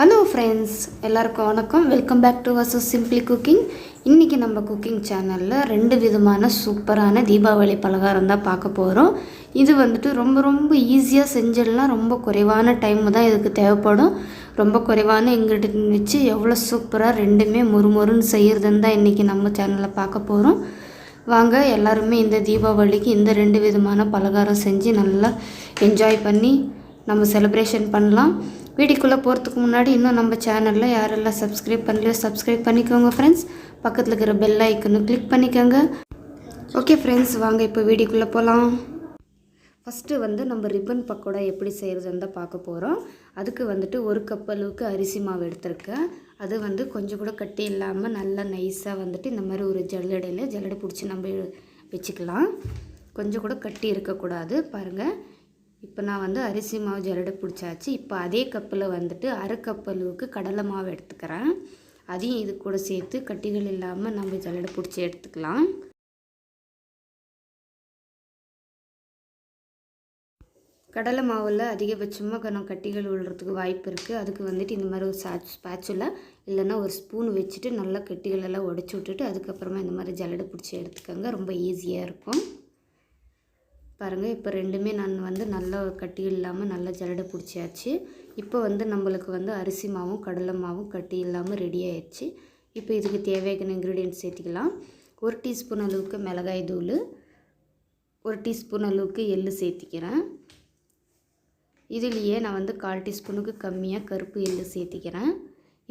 Hello friends எல்லாருக்கும் வணக்கம். Welcome back to Varsha's simply cooking இன்றைக்கி நம்ம குக்கிங் சேனலில் ரெண்டு விதமான சூப்பரான தீபாவளி பலகாரம் தான் பார்க்க போகிறோம் இது வந்துட்டு ரொம்ப ரொம்ப ஈஸியாக செஞ்சிடலாம் ரொம்ப குறைவான டைம் தான் இதுக்கு தேவைப்படும். ரொம்ப குறைவான இன்க்ரீடியன்ட் வச்சு எவ்வளோ சூப்பராக ரெண்டுமே முறுமுறுன்னு செய்கிறதுன்னு தான் இன்றைக்கி நம்ம சேனலில் பார்க்க போகிறோம் வாங்க எல்லாருமே இந்த தீபாவளிக்கு இந்த ரெண்டு விதமான பலகாரம் செஞ்சு நல்லா என்ஜாய் பண்ணி நம்ம செலிப்ரேஷன் பண்ணலாம். வீடியோக்குள்ளே போகிறதுக்கு முன்னாடி இன்னும் நம்ம சேனலில் யாரெல்லாம் சப்ஸ்கிரைப் பண்ணலையோ சப்ஸ்கிரைப் பண்ணிக்கோங்க ஃப்ரெண்ட்ஸ் பக்கத்தில் இருக்கிற பெல் ஐக்கனும் கிளிக் பண்ணிக்கோங்க. ஓகே ஃப்ரெண்ட்ஸ் வாங்க இப்போ வீடியோக்குள்ளே போகலாம். ஃபஸ்ட்டு வந்து நம்ம ரிப்பன் பக்கோடா எப்படி செய்கிறதுன்னு தான் பார்க்க போகிறோம். அதுக்கு வந்துட்டு ஒரு கப் அளவுக்கு அரிசி மாவு எடுத்திருக்கேன். அது வந்து கொஞ்சம் கூட கட்டி இல்லாமல் நல்லா நைஸாக வந்துட்டு இந்த மாதிரி ஒரு ஜல்லடையில் ஜல்லடை பிடிச்சி நம்ம வச்சுக்கலாம். கொஞ்சம் கூட கட்டி இருக்கக்கூடாது. பாருங்கள் இப்போ நான் வந்து அரிசி மாவு ஜல்லடை பிடிச்சாச்சு. இப்போ அதே கப்பில் வந்துட்டு அரை கப் அளவுக்கு கடலை மாவு எடுத்துக்கிறேன். அதையும் இது கூட சேர்த்து கட்டிகள் இல்லாமல் நம்ம ஜல்லடை பிடிச்சி எடுத்துக்கலாம். கடலை மாவில் அதிகபட்சமாக நம்ம கட்டிகள் விழுறதுக்கு வாய்ப்பு இருக்குது அதுக்கு வந்துட்டு இந்த மாதிரி ஒரு சா ஸ்பேச்சுல இல்லைன்னா ஒரு ஸ்பூன் வச்சுட்டு நல்லா கட்டிகள் எல்லாம் உடச்சி விட்டுட்டு அதுக்கப்புறமா இந்த மாதிரி ஜல்லடை பிடிச்சி எடுத்துக்கோங்க. ரொம்ப ஈஸியாக இருக்கும். பாருங்கள் இப்போ ரெண்டுமே நான் வந்து நல்லா கட்டி இல்லாமல் நல்லா ஜல்லடை பிடிச்சியாச்சு இப்போ வந்து நம்மளுக்கு வந்து அரிசி மாவும் கடலை மாவும் கட்டி இல்லாமல் ரெடி ஆயிடுச்சு. இப்போ இதுக்கு தேவையான இன்க்ரீடியன்ட் சேர்த்திக்கலாம். ஒரு டீஸ்பூன் அளவுக்கு மிளகாய் தூள் ஒரு டீஸ்பூன் அளவுக்கு எள்ளு சேர்த்திக்கிறேன். இதுலேயே நான் வந்து கால் டீஸ்பூனுக்கு கம்மியாக கருப்பு எள்ளு சேர்த்திக்கிறேன்.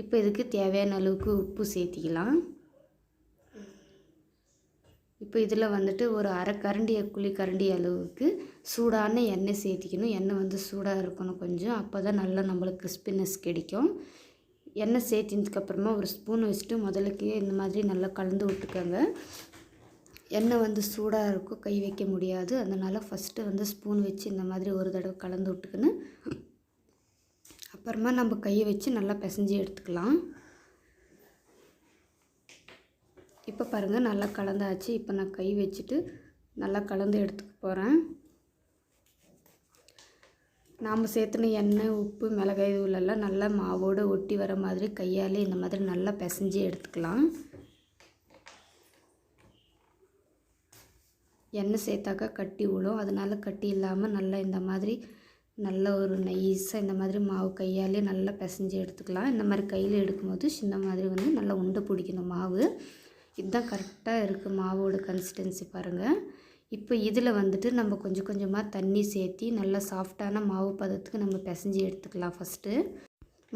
இப்போ இதுக்கு தேவையான அளவுக்கு உப்பு சேர்த்திக்கலாம். இப்போ இதில் வந்துட்டு ஒரு அரை கரண்டியை குழி கரண்டி அளவுக்கு சூடான எண்ணெய் சேர்த்திக்கணும். எண்ணெய் வந்து சூடாக இருக்கணும் கொஞ்சம். அப்போ தான் நல்லா நம்மளுக்கு கிறிஸ்பினஸ் கிடைக்கும். எண்ணெய் சேர்த்தினதுக்கப்புறமா ஒரு ஸ்பூன் வச்சுட்டு முதலுக்கே இந்த மாதிரி நல்லா கலந்து விட்டுக்கோங்க. எண்ணெய் வந்து சூடாக இருக்கும் கை வைக்க முடியாது. அதனால் ஃபஸ்ட்டு வந்து ஸ்பூன் வச்சு இந்த மாதிரி ஒரு தடவை கலந்து விட்டுக்குன்னு அப்புறமா நம்ம கையை வச்சு நல்லா பிசைஞ்சு எடுத்துக்கலாம். இப்போ பாருங்கள் நல்லா கலந்தாச்சு. இப்போ நான் கை வச்சுட்டு நல்லா கலந்து எடுத்துக்க போகிறேன் நாம் சேர்த்துன எண்ணெய் உப்பு மிளகாய் தூளெல்லாம் நல்லா மாவோடு ஒட்டி வர மாதிரி கையால் இந்த மாதிரி நல்லா பிசைஞ்சு எடுத்துக்கலாம். எண்ணெய் சேர்த்தாக்கா கட்டி விழும் அதனால் கட்டி இல்லாமல் நல்லா இந்த மாதிரி நல்ல ஒரு நைஸாக இந்த மாதிரி மாவு கையாலே நல்லா பிசைஞ்சு எடுத்துக்கலாம். இந்த மாதிரி கையில் எடுக்கும்போது சின்ன மாதிரி வந்து நல்லா உண்டை பிடிக்கணும் மாவு. இதுதான் கரெக்டாக இருக்குது மாவோட கன்சிஸ்டன்சி பாருங்கள் இப்போ இதில் வந்துட்டு நம்ம கொஞ்சம் கொஞ்சமாக தண்ணி சேர்த்தி நல்லா சாஃப்டான மாவு பதத்துக்கு நம்ம பிசைஞ்சு எடுத்துக்கலாம் ஃபஸ்ட்டு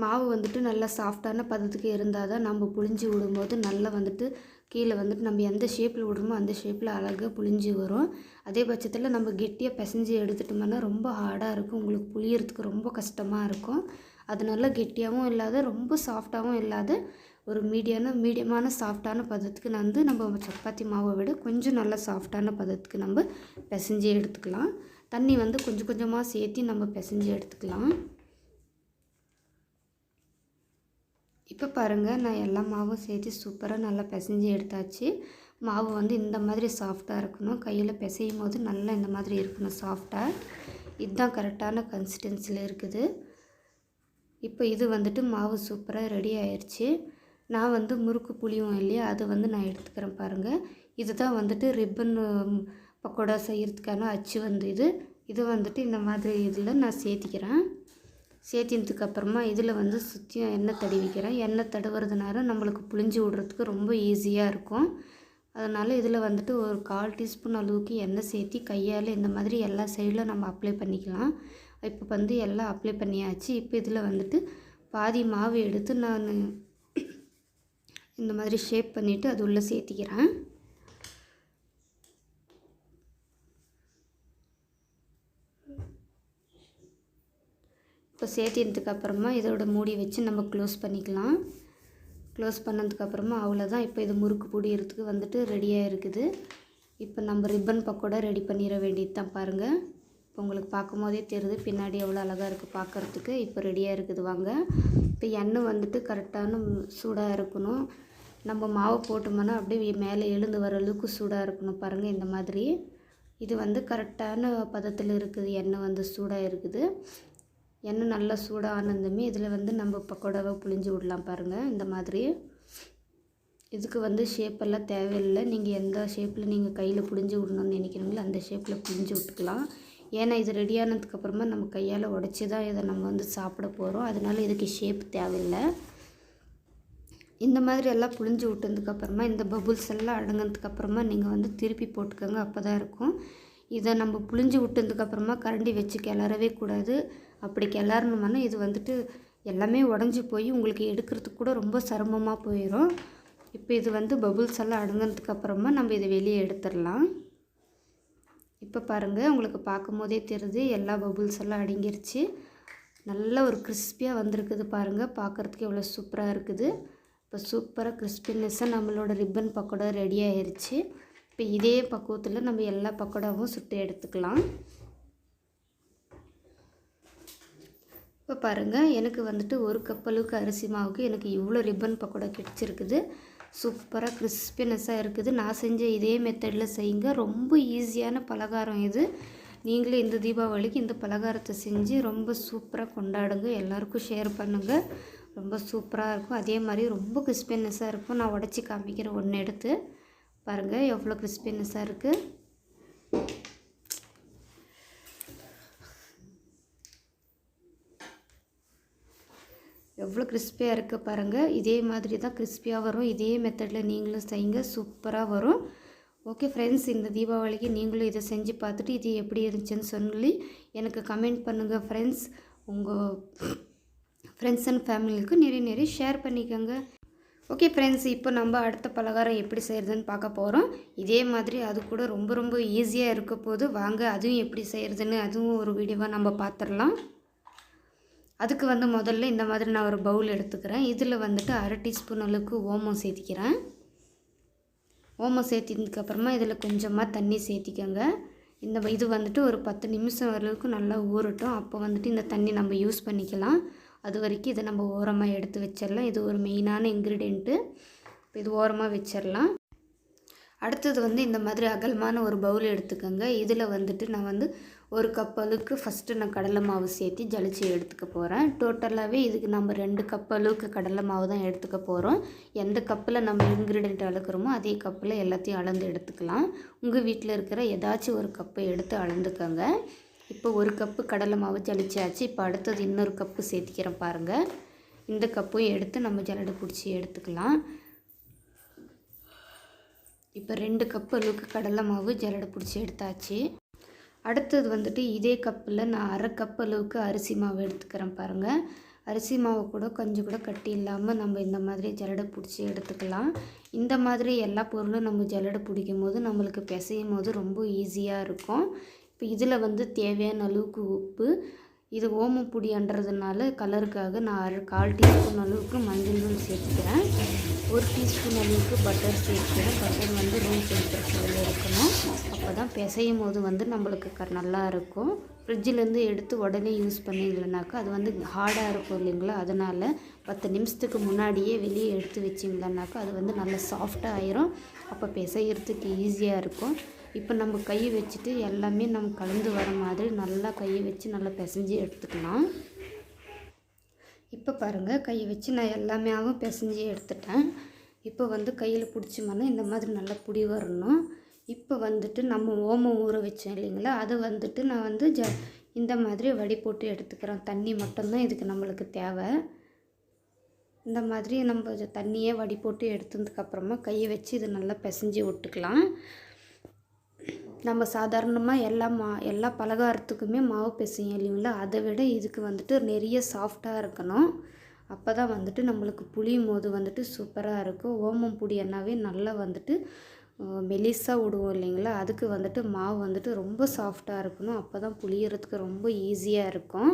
மாவு வந்துட்டு நல்லா சாஃப்டான பதத்துக்கு இருந்தால் தான் நம்ம புழிஞ்சு விடும்போது நல்லா வந்துட்டு கீழே வந்துட்டு நம்ம எந்த ஷேப்பில் விடுறோமோ அந்த ஷேப்பில் அழகாக புழிஞ்சு வரும். அதே பட்சத்தில் நம்ம கெட்டியாக பிசைஞ்சு எடுத்துட்டோம்னா ரொம்ப ஹார்டாக இருக்கும். உங்களுக்கு புளியறதுக்கு ரொம்ப கஷ்டமாக இருக்கும். அது நல்லா கெட்டியாகவும் இல்லாத ரொம்ப சாஃப்டாகவும் இல்லாத ஒரு மீடியான மீடியமான சாஃப்டான பதத்துக்கு நான் வந்து நம்ம சப்பாத்தி மாவை விட கொஞ்சம் நல்லா சாஃப்டான பதத்துக்கு நம்ம பிசைஞ்சு எடுத்துக்கலாம். தண்ணி வந்து கொஞ்சம் கொஞ்சமாக சேர்த்தி நம்ம பிசைஞ்சு எடுத்துக்கலாம். இப்போ பாருங்கள் நான் எல்லா மாவும் சேர்த்து சூப்பராக நல்லா பிசைஞ்சு எடுத்தாச்சு. மாவு வந்து இந்த மாதிரி சாஃப்டாக இருக்கணும். கையில் பிசையும் போது நல்லா இந்த மாதிரி இருக்கணும் சாஃப்டாக இதுதான் கரெக்டான கன்சிஸ்டன்சியில் இருக்குது. இப்போ இது வந்துட்டு மாவு சூப்பராக ரெடி ஆயிடுச்சு நான் வந்து முறுக்கு புளியும் இல்லையா அது வந்து நான் எடுத்துக்கிறேன் பாருங்கள் இதுதான் வந்துட்டு ரிப்பன் பக்கோடா செய்கிறதுக்கான அச்சு வந்து இது. இது வந்துட்டு இந்த மாதிரி இதில் நான் சேர்த்திக்கிறேன். சேர்த்தினதுக்கப்புறமா இதில் வந்து சுற்றியும் எண்ணெய் தடவிக்கிறேன். எண்ணெய் தடவுறதுனால நம்மளுக்கு புளிஞ்சு விடுறதுக்கு ரொம்ப ஈஸியாக இருக்கும். அதனால் இதில் வந்துட்டு ஒரு கால் டீஸ்பூன் அளவுக்கு எண்ணெய் சேர்த்தி கையால் இந்த மாதிரி எல்லா சைடில் நம்ம அப்ளை பண்ணிக்கலாம். இப்போ வந்து எல்லாம் அப்ளை பண்ணியாச்சு. இப்போ இதில் வந்துட்டு பாதி மாவு எடுத்து நான் இந்த மாதிரி ஷேப் பண்ணிவிட்டு அது உள்ளே சேர்த்திக்கிறேன். இப்போ சேர்த்தினதுக்கு அப்புறமா இதோட மூடி வச்சு நம்ம க்ளோஸ் பண்ணிக்கலாம். க்ளோஸ் பண்ணதுக்கப்புறமா அவ்வளோதான் இப்போ இது முறுக்கு பிடிக்கிறதுக்கு வந்துட்டு ரெடியாக இருக்குது. இப்போ நம்ம ரிப்பன் பக்கோடா ரெடி பண்ணிட வேண்டியது தான் பாருங்கள் இப்போ உங்களுக்கு பார்க்கும்போதே தெரியுது பின்னாடி எவ்வளோ அழகாக இருக்குது பார்க்குறதுக்கு. இப்போ ரெடியாக இருக்குது வாங்க. இப்போ எண்ணெய் வந்துட்டு கரெக்டான சூடாக இருக்கணும். நம்ம மாவு போட்டோம்னா அப்படியே மேலே எழுந்து வர அளவுக்கு சூடாக இருக்கணும் பாருங்கள் இந்த மாதிரி. இது வந்து கரெக்டான பதத்தில் இருக்குது எண்ணெய் வந்து சூடாக இருக்குது. எண்ணெய் நல்லா சூடாக ஆனந்தமே இதில் வந்து நம்ம பக்கோடாவை புளிஞ்சு விடலாம் பாருங்கள் இந்த மாதிரி. இதுக்கு வந்து ஷேப்பெல்லாம் தேவையில்லை. நீங்கள் எந்த ஷேப்பில் நீங்கள் கையில் புளிஞ்சு விடணும்னு நினைக்கிறீங்களோ அந்த ஷேப்பில் புளிஞ்சு விட்டுக்கலாம். ஏன்னா இது ரெடியானதுக்கப்புறமா நம்ம கையால் உடச்சி தான் இதை நம்ம வந்து சாப்பிட போகிறோம் அதனால இதுக்கு ஷேப் தேவையில்லை. இந்த மாதிரி எல்லாம் புளிஞ்சு விட்டதுக்கப்புறமா இந்த பபுள்ஸ் எல்லாம் அடங்கினதுக்கப்புறமா நீங்கள் வந்து திருப்பி போட்டுக்கோங்க. அப்போ தான் இருக்கும். இதை நம்ம புளிஞ்சு விட்டதுக்கப்புறமா கரண்டி வச்சு கிளறவே கூடாது. அப்படி கிளறணுமானா இது வந்துட்டு எல்லாமே உடஞ்சி போய் உங்களுக்கு எடுக்கிறதுக்கு கூட ரொம்ப சிரமமாக போயிடும் இப்போ இது வந்து பபுள்ஸ் எல்லாம் அடங்கினதுக்கப்புறமா நம்ம இதை வெளியே எடுத்துடலாம். இப்போ பாருங்கள் உங்களுக்கு பார்க்கும் போதே தெரியுது எல்லா பபுள்ஸ் எல்லாம் அடங்கிருச்சு. நல்ல ஒரு கிறிஸ்பியாக வந்திருக்குது பாருங்கள் பார்க்குறதுக்கு எவ்வளோ சூப்பராக இருக்குது. இப்போ சூப்பராக கிறிஸ்பினஸ்ஸாக நம்மளோட ரிப்பன் பக்கோடா ரெடி ஆயிருச்சு. இப்போ இதே பக்குவத்தில் நம்ம எல்லா பக்கோடாவும் சுட்டு எடுத்துக்கலாம். இப்போ பாருங்கள் எனக்கு வந்துட்டு ஒரு கப் அளவுக்கு அரிசி மாவுக்கு எனக்கு இவ்வளோ ரிப்பன் பக்கோடா கிடச்சிருக்குது. சூப்பராக கிறிஸ்பினஸ்ஸாக இருக்குது. நான் செஞ்ச இதே மெத்தடில் செய்யுங்க. ரொம்ப ஈஸியான பலகாரம் இது. நீங்களே இந்த தீபாவளிக்கு இந்த பலகாரத்தை செஞ்சு ரொம்ப சூப்பராக கொண்டாடுங்க. எல்லாருக்கும் ஷேர் பண்ணுங்கள் ரொம்ப சூப்பராக இருக்கும். அதே மாதிரி ரொம்ப கிறிஸ்பினஸ்ஸாக இருக்கும். நான் உடச்சி காமிக்கிறேன் ஒன்று எடுத்து. பாருங்கள் எவ்வளோ கிறிஸ்பினஸ்ஸாக இருக்குது எவ்வளோ கிறிஸ்பியாக இருக்க பாருங்கள் இதே மாதிரி தான் கிறிஸ்பியாக வரும். இதே மெத்தடில் நீங்களும் செய்யுங்க. சூப்பராக வரும். ஓகே ஃப்ரெண்ட்ஸ் இந்த தீபாவளிக்கு நீங்களும் இதை செஞ்சு பார்த்துட்டு இது எப்படி இருந்துச்சுன்னு சொல்லி எனக்கு கமெண்ட் பண்ணுங்கள் ஃப்ரெண்ட்ஸ் உங்கள் ஃப்ரெண்ட்ஸ் அண்ட் ஃபேமிலிக்கு நிறைய நிறைய ஷேர் பண்ணிக்கோங்க. ஓகே ஃப்ரெண்ட்ஸ் இப்போ நம்ம அடுத்த பலகாரம் எப்படி செய்கிறதுன்னு பார்க்க போகிறோம் இதே மாதிரி அது கூட ரொம்ப ரொம்ப ஈஸியாக இருக்க போது வாங்க அதுவும் எப்படி செய்கிறதுன்னு அதுவும் ஒரு வீடியோவாக நம்ம பார்த்துடலாம். அதுக்கு வந்து முதல்ல இந்த மாதிரி நான் ஒரு பவுல் எடுத்துக்கிறேன். இதில் வந்துட்டு அரை டீஸ்பூன் அளவுக்கு ஓமம் சேர்த்திக்கிறேன். ஓமம் சேர்த்தினதுக்கப்புறமா இதில் கொஞ்சமாக தண்ணி சேர்த்திக்கோங்க. இந்த இது வந்துட்டு ஒரு பத்து நிமிஷம் அளவுக்கு நல்லா ஊறட்டும். அப்போ வந்துட்டு இந்த தண்ணி நம்ம யூஸ் பண்ணிக்கலாம். அது வரைக்கும் இதை நம்ம ஓரமாக எடுத்து வச்சிடலாம். இது ஒரு மெயினான இன்க்ரீடியண்ட்டு இப்போ இது ஓரமாக வச்சிடலாம். அடுத்தது வந்து இந்த மாதிரி அகலமான ஒரு பவுல் எடுத்துக்கோங்க. இதில் வந்துட்டு நான் வந்து ஒரு கப் அளவுக்கு ஃபஸ்ட்டு நான் கடலை மாவு சேர்த்து ஜலிச்சு எடுத்துக்க போகிறேன் டோட்டலாகவே இதுக்கு நம்ம ரெண்டு கப் அளவுக்கு கடலை மாவு தான் எடுத்துக்க போகிறோம் எந்த கப்பில் நம்ம இன்க்ரீடியண்ட் அளக்குறோமோ அதே கப்பில் எல்லாத்தையும் அளந்து எடுத்துக்கலாம். உங்கள் வீட்டில் இருக்கிற ஏதாச்சும் ஒரு கப்பை எடுத்து அளந்துக்கோங்க. இப்போ ஒரு கப்பு கடலை மாவு ஜலிச்சாச்சு. இப்போ அடுத்தது இன்னொரு கப்பு சேர்த்திக்கிறேன் பாருங்கள் இந்த கப்பையும் எடுத்து நம்ம ஜலடை பிடிச்சி எடுத்துக்கலாம். இப்போ ரெண்டு கப் அளவுக்கு கடலை மாவு ஜலடை பிடிச்சி எடுத்தாச்சு. அடுத்தது வந்துட்டு இதே கப்பில் நான் அரை கப் அளவுக்கு அரிசி மாவு எடுத்துக்கிறேன் பாருங்கள் அரிசி மாவு கூட கொஞ்சம் கூட கட்டி இல்லாமல் நம்ம இந்த மாதிரி ஜலடை பிடிச்சி எடுத்துக்கலாம். இந்த மாதிரி எல்லா பொருளும் நம்ம ஜலடை பிடிக்கும் போது நம்மளுக்கு பிசையும் போது ரொம்ப ஈஸியாக இருக்கும். இப்போ இதில் வந்து தேவையான அளவுக்கு உப்பு இது ஓமப்பொடின்றதுனால கலருக்காக நான் அரை கால் டீஸ்பூன் அளவுக்கு மஞ்சள் தூள் சேர்த்துக்கிறேன். ஒரு டீஸ்பூன் அளவுக்கு பட்டர் சேர்த்துக்கிறேன். பட்டர் வந்து ரூம் டெம்பரேச்சரில் இருக்கணும். அப்போ தான் பிசையும் போது வந்து நம்மளுக்கு க நல்லா இருக்கும். ஃப்ரிட்ஜிலேருந்து எடுத்து உடனே யூஸ் பண்ணிங்களனாக்கா அது வந்து ஹார்டாக இருக்கும் இல்லைங்களா? அதனால் பத்து நிமிஷத்துக்கு முன்னாடியே வெளியே எடுத்து வச்சிங்களனாக்கா அது வந்து நல்லா சாஃப்டாக ஆயிரும். அப்போ பிசைகிறதுக்கு ஈஸியாக இருக்கும். இப்போ நம்ம கை வச்சுட்டு எல்லாமே நம்ம கலந்து வர மாதிரி நல்லா கையை வச்சு நல்லா பிசைஞ்சு எடுத்துக்கலாம். இப்போ பாருங்கள் கையை வச்சு நான் எல்லாமே பிசைஞ்சு எடுத்துட்டேன். இப்போ வந்து கையில் பிடிச்சோம்னா இந்த மாதிரி நல்லா புடி வரணும். இப்போ வந்துட்டு நம்ம ஓமம் ஊற வச்சோம் இல்லைங்களா அது வந்துட்டு நான் வந்து ஜ இந்த மாதிரி வடி போட்டு எடுத்துக்கிறேன். தண்ணி மட்டும்தான் இதுக்கு நம்மளுக்கு தேவை. இந்த மாதிரி நம்ம தண்ணியே வடி போட்டு எடுத்ததுக்கப்புறமா கையை வச்சு இது நல்லா பிசைஞ்சு விட்டுக்கலாம். நம்ம சாதாரணமாக எல்லா மா எல்லா பலகாரத்துக்குமே மாவு பிசையும் இல்லைங்களா? அதை விட இதுக்கு வந்துட்டு நிறைய சாஃப்டாக இருக்கணும். அப்போ தான் வந்துட்டு நம்மளுக்கு புளியும் போது வந்துட்டு சூப்பராக இருக்கும். ஓமம் புடி என்னாவே நல்லா வந்துட்டு மெலிசாக விடுவோம் இல்லைங்களா? அதுக்கு வந்துட்டு மாவு வந்துட்டு ரொம்ப சாஃப்டாக இருக்கணும். அப்போ தான் புளியறதுக்கு ரொம்ப ஈஸியாக இருக்கும்.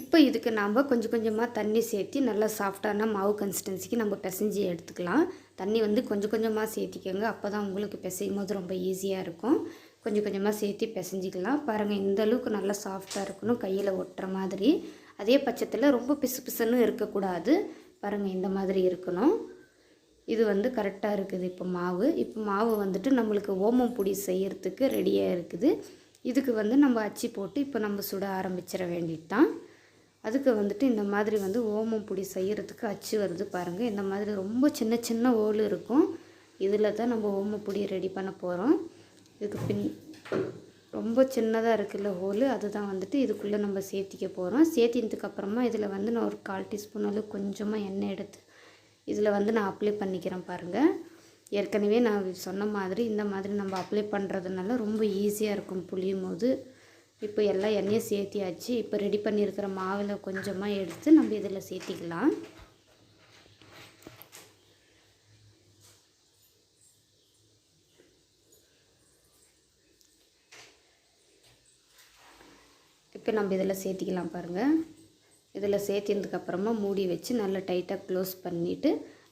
இப்போ இதுக்கு நாம் கொஞ்சம் கொஞ்சமாக தண்ணி சேர்த்து நல்லா சாஃப்டான மாவு கன்சிஸ்டன்சிக்கு நம்ம பிசைஞ்சு எடுத்துக்கலாம். தண்ணி வந்து கொஞ்சம் கொஞ்சமாக சேர்த்திக்கோங்க. அப்போ தான் உங்களுக்கு பிசையும் போது ரொம்ப ஈஸியாக இருக்கும். கொஞ்சம் கொஞ்சமாக சேர்த்து பிசைஞ்சிக்கலாம். பாருங்கள் இந்த அளவுக்கு நல்லா சாஃப்டாக இருக்கணும். கையில் ஒட்டுற மாதிரி. அதே பட்சத்தில் ரொம்ப பிசு பிசுன்னு இருக்கக்கூடாது. பாருங்கள் இந்த மாதிரி இருக்கணும். இது வந்து கரெக்டாக இருக்குது இப்போ மாவு. இப்போ மாவு வந்துட்டு நம்மளுக்கு ஓமம் பொடி செய்கிறதுக்கு ரெடியாக இருக்குது. இதுக்கு வந்து நம்ம அச்சு போட்டு இப்போ நம்ம சுட ஆரம்பிச்சிட வேண்டியது தான் அதுக்கு வந்துட்டு இந்த மாதிரி வந்து ஓமம் பொடி செய்கிறதுக்கு அச்சு வருது பாருங்கள் இந்த மாதிரி ரொம்ப சின்ன சின்ன ஓல் இருக்கும். இதில் தான் நம்ம ஓமப்பொடி ரெடி பண்ண போகிறோம் இதுக்கு பின் ரொம்ப சின்னதாக இருக்குல்ல ஹோலு அதுதான் வந்துட்டு இதுக்குள்ளே நம்ம சேர்த்திக்க போகிறோம் சேர்த்தினதுக்கப்புறமா இதில் வந்து நான் ஒரு கால் டீஸ்பூன் அளவு கொஞ்சமாக எண்ணெய் எடுத்து இதில் வந்து நான் அப்ளை பண்ணிக்கிறேன் பாருங்கள் ஏற்கனவே நான் சொன்ன மாதிரி இந்த மாதிரி நம்ம அப்ளை பண்ணுறதுனால ரொம்ப ஈஸியாக இருக்கும் புளியும் போது. இப்போ எல்லாம் எண்ணெயை சேர்த்தியாச்சு. இப்போ ரெடி பண்ணியிருக்கிற மாவில் கொஞ்சமாக எடுத்து நம்ம இதில் சேர்த்திக்கலாம். இப்போ நம்ம இதில் சேர்த்திக்கலாம் பாருங்கள் இதில் சேர்த்தினதுக்கப்புறமா மூடி வச்சு நல்லா டைட்டாக க்ளோஸ் பண்ணிவிட்டு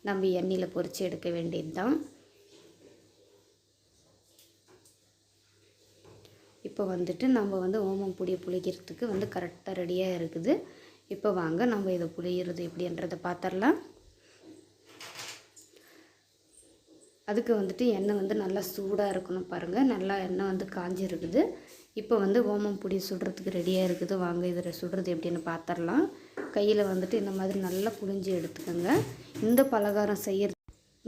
நம்ம எண்ணெயில் பொறிச்சு எடுக்க வேண்டியது தான் இப்போ வந்துட்டு நம்ம வந்து ஓமம் பொடியை புளிக்கிறதுக்கு வந்து கரெக்டாக ரெடியாக இருக்குது. இப்போ வாங்க நம்ம இதை புளியிறது எப்படின்றத பார்த்துடலாம் அதுக்கு வந்துட்டு எண்ணெய் வந்து நல்லா சூடாக இருக்கணும் பாருங்கள் நல்லா எண்ணெய் வந்து காஞ்சிருக்குது. இப்போ வந்து ஓமம் பொடி சுடுறதுக்கு ரெடியாக இருக்குது. வாங்க இதில் சுடுறது எப்படின்னு பார்த்துடலாம் கையில் வந்துட்டு இந்த மாதிரி நல்லா புழிஞ்சு எடுத்துக்கோங்க. இந்த பலகாரம் செய்கிறது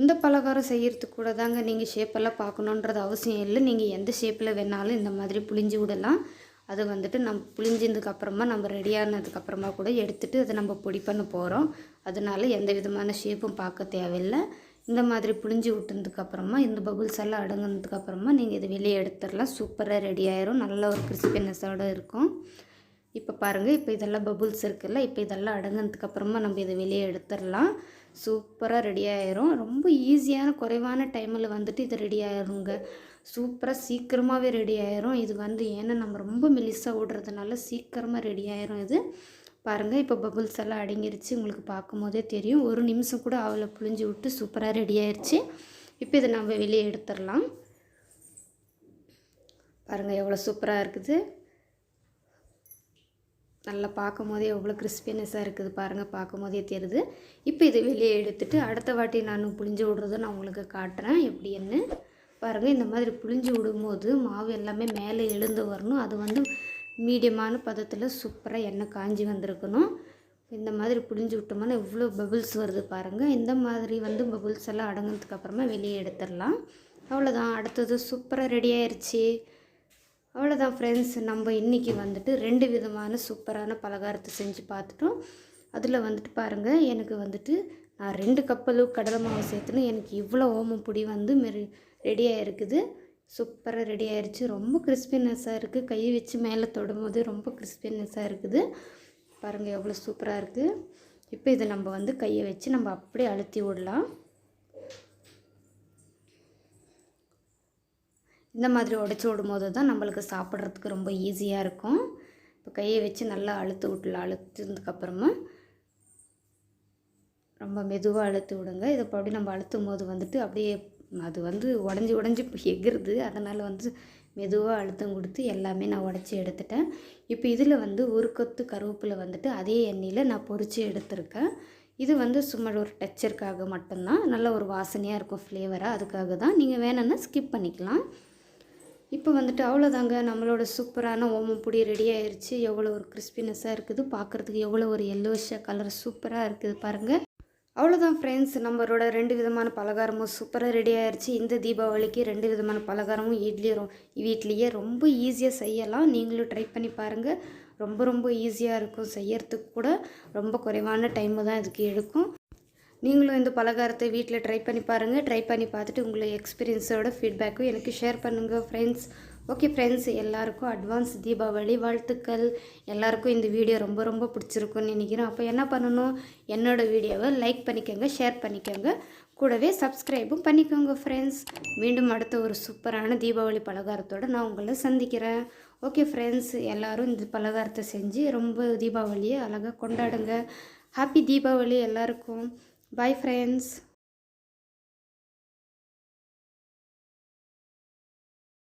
இந்த பலகாரம் செய்யறதுக்கு கூட தாங்க நீங்கள் ஷேப்பெல்லாம் பார்க்கணுன்றது அவசியம் இல்லை. நீங்கள் எந்த ஷேப்பில் வேணாலும் இந்த மாதிரி புழிஞ்சு விடலாம். அது வந்துட்டு நம்ம புளிஞ்சதுக்கு அப்புறமா நம்ம ரெடியானதுக்கு அப்புறமா கூட எடுத்துகிட்டு அதை நம்ம பொடி பண்ண போகிறோம் அதனால எந்த விதமான ஷேப்பும் பார்க்க தேவையில்லை. இந்த மாதிரி புளிஞ்சு விட்டதுக்கு அப்புறமா இந்த பபுள்ஸ் எல்லாம் அடங்கினதுக்கு அப்புறமா நீங்கள் இதை வெளியே எடுத்துடலாம். சூப்பராக ரெடி ஆயிரும். நல்ல ஒரு கிறிஸ்பினஸோடு இருக்கும். இப்போ பாருங்கள் இப்போ இதெல்லாம் பபுள்ஸ் இருக்குல்ல இப்போ இதெல்லாம் அடங்கினதுக்கு அப்புறமா நம்ம இதை வெளியே எடுத்துடலாம். சூப்பராக ரெடி ஆயிரும். ரொம்ப ஈஸியான குறைவான டைமில் வந்துட்டு இது ரெடி ஆயிருங்க. சூப்பராக சீக்கிரமாகவே ரெடி ஆயிரும். இது வந்து ஏன்னா நம்ம ரொம்ப மெலிசாக ஓடுறதுனால சீக்கிரமாக ரெடி ஆயிரும் இது. பாருங்கள் இப்போ பபுள்ஸ் எல்லாம் அடங்கிருச்சு. உங்களுக்கு பார்க்கும் போதே தெரியும். ஒரு நிமிஷம் கூட அவளை புழிஞ்சு விட்டு சூப்பராக ரெடி ஆயிடுச்சு இப்போ இதை நம்ம வெளியே எடுத்துடலாம். பாருங்கள் எவ்வளோ சூப்பராக இருக்குது. நல்லா பார்க்கும் போதே எவ்வளோ கிறிஸ்பினஸாக இருக்குது பாருங்கள் பார்க்கும் போதே தெரியுது. இப்போ இதை வெளியே எடுத்துட்டு அடுத்த வாட்டி நான் புளிஞ்சு விடுறத நான் உங்களுக்கு காட்டுறேன். எப்படின்னு பாருங்கள் இந்த மாதிரி புளிஞ்சு விடும்போது மாவு எல்லாமே மேலே எழுந்து வரணும். அது வந்து மீடியமான பதத்தில் சூப்பராக எண்ணெய் காஞ்சி வந்திருக்கணும். இந்த மாதிரி புளிஞ்சு விட்டோம்னா இவ்வளோ பபுள்ஸ் வருது பாருங்கள் இந்த மாதிரி வந்து பபுள்ஸ் எல்லாம் அடங்கினதுக்கு அப்புறமா வெளியே எடுத்துடலாம். அவ்வளோதான் அடுத்தது சூப்பராக ரெடி ஆயிடுச்சு அவ்வளோதான் ஃப்ரெண்ட்ஸ் நம்ம இன்றைக்கி வந்துட்டு ரெண்டு விதமான சூப்பரான பலகாரத்தை செஞ்சு பார்த்துட்டோம். அதில் வந்துட்டு பாருங்கள் எனக்கு வந்துட்டு நான் ரெண்டு கப்பலும் கடலை மாவு சேர்த்துன்னு எனக்கு இவ்வளோ ஓமம் பொடி வந்து மெரி ரெடியாக இருக்குது சூப்பராக ரெடி ஆயிடுச்சு ரொம்ப கிறிஸ்பினஸ்ஸாக இருக்குது கை வச்சு மேலே தொடும்போது ரொம்ப கிறிஸ்பினஸ்ஸாக இருக்குது. பாருங்கள் எவ்வளோ சூப்பராக இருக்குது இப்போ இதை நம்ம வந்து கையை வச்சு நம்ம அப்படியே அழுத்தி விடலாம். இந்த மாதிரி உடச்சி விடும் போது தான் நம்மளுக்கு சாப்பிட்றதுக்கு ரொம்ப ஈஸியாக இருக்கும். இப்போ கையை வச்சு நல்லா அழுத்து விடலாம் அழுத்துனதுக்கப்புறமா ரொம்ப மெதுவாக அழுத்து விடுங்க. இதை அப்படி நம்ம அழுத்தும் போது வந்துட்டு அப்படியே அது வந்து உடஞ்சி உடஞ்சி எகிருது. அதனால் வந்து மெதுவாக அழுத்தம் கொடுத்து எல்லாமே நான் உடச்சி எடுத்துட்டேன். இப்போ இதில் வந்து ஒரு கொத்து கருவேப்பிலை வந்துட்டு அதே எண்ணெயில் நான் பொறிச்சு எடுத்திருக்கேன். இது வந்து சும்மா ஒரு டச்சருக்காக மட்டும்தான். நல்ல ஒரு வாசனையாக இருக்கும் ஃப்ளேவராக அதுக்காக தான் நீங்கள் வேணும்னா ஸ்கிப் பண்ணிக்கலாம். இப்போ வந்துட்டு அவ்வளோதாங்க. நம்மளோட சூப்பரான ஓமம் பொடி ரெடி ஆயிடுச்சு எவ்வளோ ஒரு கிறிஸ்பினஸ்ஸாக இருக்குது. பார்க்குறதுக்கு எவ்வளோ ஒரு எல்லோஷாக கலர் சூப்பராக இருக்குது பாருங்கள் அவ்வளோதான் ஃப்ரெண்ட்ஸ் நம்மளோட ரெண்டு விதமான பலகாரமும் சூப்பராக ரெடி ஆயிடுச்சு இந்த தீபாவளிக்கு ரெண்டு விதமான பலகாரமும் இட்லி ரொ வீட்லேயே ரொம்ப ஈஸியாக செய்யலாம். நீங்களும் ட்ரை பண்ணி பாருங்கள் ரொம்ப ரொம்ப ஈஸியாக இருக்கும். செய்யறதுக்கு கூட ரொம்ப குறைவான டைமு தான் இதுக்கு எடுக்கும். நீங்களும் இந்த பலகாரத்தை வீட்டில் ட்ரை பண்ணி பாருங்கள் ட்ரை பண்ணி பார்த்துட்டு உங்களை எக்ஸ்பீரியன்ஸோட ஃபீட்பேக்கும் எனக்கு ஷேர் பண்ணுங்கள் ஃப்ரெண்ட்ஸ் ஓகே ஃப்ரெண்ட்ஸ் எல்லாருக்கும் அட்வான்ஸ் தீபாவளி வாழ்த்துக்கள். எல்லாருக்கும் இந்த வீடியோ ரொம்ப ரொம்ப பிடிச்சிருக்குன்னு நினைக்கிறேன். அப்போ என்ன பண்ணணும்? என்னோடய வீடியோவை லைக் பண்ணிக்கோங்க ஷேர் பண்ணிக்கோங்க. கூடவே சப்ஸ்கிரைபும் பண்ணிக்கோங்க ஃப்ரெண்ட்ஸ் மீண்டும் அடுத்த ஒரு சூப்பரான தீபாவளி பலகாரத்தோடு நான் உங்களை சந்திக்கிறேன். ஓகே ஃப்ரெண்ட்ஸ் எல்லோரும் இந்த பலகாரத்தை செஞ்சு ரொம்ப தீபாவளியை அழகாக கொண்டாடுங்க. ஹாப்பி தீபாவளி எல்லாருக்கும். Bye friends.